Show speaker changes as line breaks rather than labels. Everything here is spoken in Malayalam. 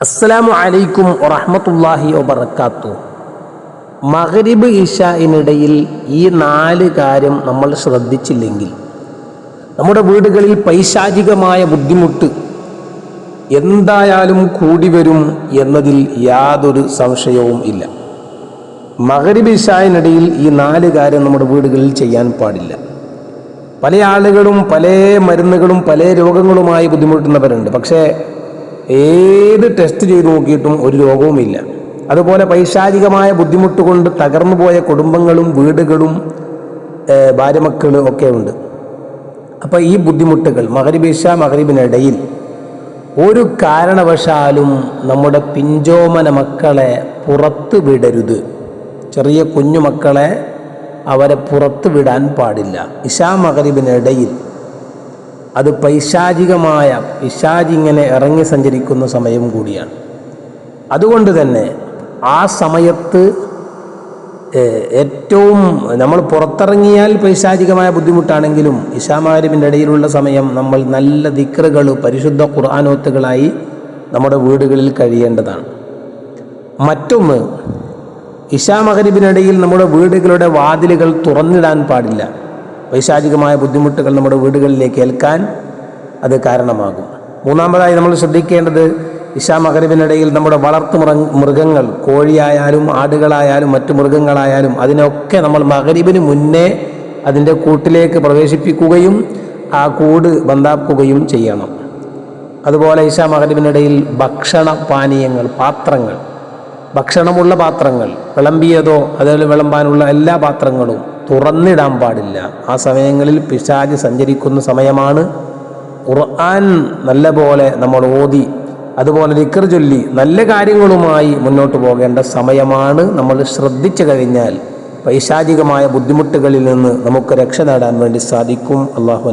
അസ്സലാമു അലൈക്കും വറഹ്മത്തുള്ളാഹി വബർക്കാത്തു മഗ്രിബ് ഇഷായിനിടയിൽ ഈ നാല് കാര്യം നമ്മൾ ശ്രദ്ധിച്ചില്ലെങ്കിൽ നമ്മുടെ വീടുകളിൽ പൈശാചികമായ ബുദ്ധിമുട്ട് എന്തായാലും കൂടി വരും എന്നതിൽ യാതൊരു സംശയവും ഇല്ല. മഗ്രിബ് ഇഷായിനിടയിൽ ഈ നാല് കാര്യം നമ്മുടെ വീടുകളിൽ ചെയ്യാൻ പാടില്ല. പല ആളുകളും പല മരുന്നുകളും പല രോഗങ്ങളുമായി ബുദ്ധിമുട്ടുന്നവരുണ്ട്. പക്ഷേ ഏത് ടെസ്റ്റ് ചെയ്ത് നോക്കിയിട്ടും ഒരു രോഗവുമില്ല. അതുപോലെ പൈശാചികമായ ബുദ്ധിമുട്ട് കൊണ്ട് തകർന്നു പോയ കുടുംബങ്ങളും വീടുകളും ഭാര്യമക്കൾ ഒക്കെ ഉണ്ട്. അപ്പോൾ ഈ ബുദ്ധിമുട്ടുകൾ മഹരിബിഷ മഹരിബിനിടയിൽ ഒരു കാരണവശാലും നമ്മുടെ പിഞ്ചോമന മക്കളെ പുറത്ത് വിടരുത്. ചെറിയ കുഞ്ഞുമക്കളെ അവരെ പുറത്ത് വിടാൻ പാടില്ല. ഇഷാ മകരിബിനിടയിൽ അത് പൈശാചികമായ പിശാചിങ്ങനെ ഇറങ്ങി സഞ്ചരിക്കുന്ന സമയം കൂടിയാണ്. അതുകൊണ്ട് തന്നെ ആ സമയത്ത് ഏറ്റവും നമ്മൾ പുറത്തിറങ്ങിയാൽ പൈശാചികമായ ബുദ്ധിമുട്ടാണെങ്കിലും ഇഷാമാരിമിന്റെ ഇടയിലുള്ള സമയം നമ്മൾ നല്ല ദിക്റുകൾ പരിശുദ്ധ ഖുർആാനോത്തുകളായി നമ്മുടെ വീടുകളിൽ കഴിയേണ്ടതാണ്. മറ്റൊന്ന് ഇഷാ മഹരിബിനിടയിൽ നമ്മുടെ വീടുകളുടെ വാതിലുകൾ തുറന്നിടാൻ പാടില്ല. പൈശാചികമായ ബുദ്ധിമുട്ടുകൾ നമ്മുടെ വീടുകളിലേക്ക് ഏൽക്കാൻ അത് കാരണമാകും. മൂന്നാമതായി നമ്മൾ ശ്രദ്ധിക്കേണ്ടത് ഇഷാ മകരിബിനിടയിൽ നമ്മുടെ വളർത്തു മൃഗങ്ങൾ കോഴിയായാലും ആടുകളായാലും മറ്റു മൃഗങ്ങളായാലും അതിനൊക്കെ നമ്മൾ മകരിബിന് മുന്നേ അതിന്റെ കൂട്ടിലേക്ക് പ്രവേശിപ്പിക്കുകയും ആ കൂട് ബന്ധാക്കുകയും ചെയ്യണം. അതുപോലെ ഇഷാ മകരിബിനിടയിൽ ഭക്ഷണ പാനീയങ്ങൾ പാത്രങ്ങൾ ഭക്ഷണമുള്ള പാത്രങ്ങൾ വിളമ്പിയതോ അതുപോലെ വിളമ്പാനുള്ള എല്ലാ പാത്രങ്ങളും തുറന്നിടാൻ പാടില്ല. ആ സമയങ്ങളിൽ പിശാജ് സഞ്ചരിക്കുന്ന സമയമാണ് ഖുർആൻ നല്ല പോലെ നമ്മൾ ഓതി അതുപോലെ ലിക്കർ ചൊല്ലി നല്ല കാര്യങ്ങളുമായി മുന്നോട്ട് പോകേണ്ട സമയമാണ് നമ്മൾ ശ്രദ്ധിച്ചു കഴിഞ്ഞാൽ പൈശാചികമായ ബുദ്ധിമുട്ടുകളിൽ നിന്ന് നമുക്ക് രക്ഷ നേടാൻ വേണ്ടി സാധിക്കും. അള്ളാഹു